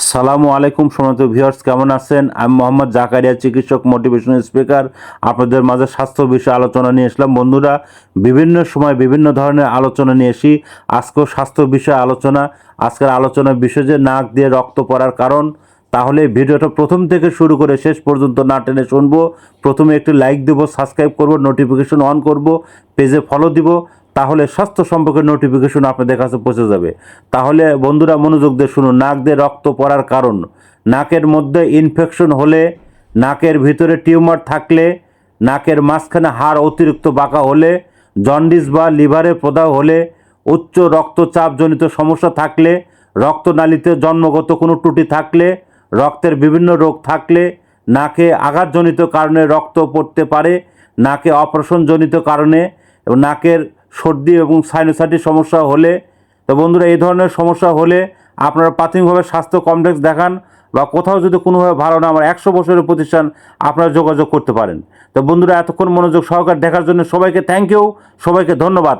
আসসালামু আলাইকুম সমত ভিউয়ার্স, কেমন আছেন? আমি মোহাম্মদ জাকারিয়া, চিকিৎসক মোটিভেশনাল স্পিকার আপনাদের মাঝে স্বাস্থ্য বিষয়ে আলোচনা নিয়ে এসলাম বন্ধুরা, বিভিন্ন সময় বিভিন্ন ধরনের আলোচনা নিয়ে এসি আজকেও স্বাস্থ্য বিষয়ে আলোচনা। আজকের আলোচনার বিষয় যে নাক দিয়ে রক্ত পড়ার কারণ, তাহলে ভিডিওটা প্রথম থেকে শুরু করে শেষ পর্যন্ত না টেনে শুনব। প্রথমে একটি লাইক দেবো সাবস্ক্রাইব করব নোটিফিকেশন অন করব পেজে ফলো দিব। তাহলে স্বাস্থ্য সম্পর্কে নোটিফিকেশন আপনাদের কাছে পৌঁছে যাবে। তাহলে বন্ধুরা মনোযোগ দিয়ে শুনুন, নাক দিয়ে রক্ত পড়ার কারণ। নাকের মধ্যে ইনফেকশন হলে, নাকের ভিতরে টিউমার থাকলে, নাকের মাঝখানে হাড় অতিরিক্ত বাঁকা হলে জন্ডিস বা লিভারে প্রদাহ হলে, উচ্চ রক্তচাপজনিত সমস্যা থাকলে, রক্তনালীতে জন্মগত কোনো ত্রুটি থাকলে, রক্তের বিভিন্ন রোগ থাকলে, নাকে আঘাতজনিত কারণে রক্ত পড়তে পারে, নাকে অপারেশনজনিত কারণে নাকের সর্দি এবং সাইনোসাইটিস সমস্যা হলে, তো বন্ধুরা এই ধরনের সমস্যা হলে আপনারা প্রাথমিকভাবে স্বাস্থ্য কমপ্লেক্স দেখান বা কোথাও যদি কোনোভাবে ভালো না, আমার একশো বছরের প্রতিষ্ঠান আপনারা যোগাযোগ করতে পারেন। তো বন্ধুরা, এতক্ষণ মনোযোগ সহকার দেখার জন্য সবাইকে থ্যাংক ইউ সবাইকে ধন্যবাদ।